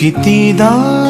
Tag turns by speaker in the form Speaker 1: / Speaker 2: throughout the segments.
Speaker 1: किती दा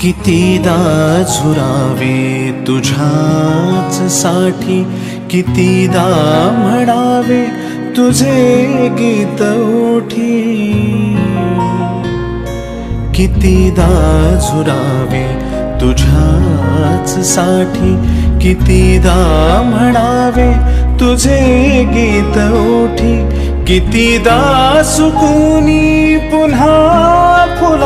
Speaker 1: कितीदा झुरावे तुझ्याच साठी कितीदा म्हणावे तुझे गीत उठी. कितीदा झुरावे तुझ्याच साठी कितीदा म्हणावे तुझे गीत उठी. कितीदा सुकुनी पुन्हा फुला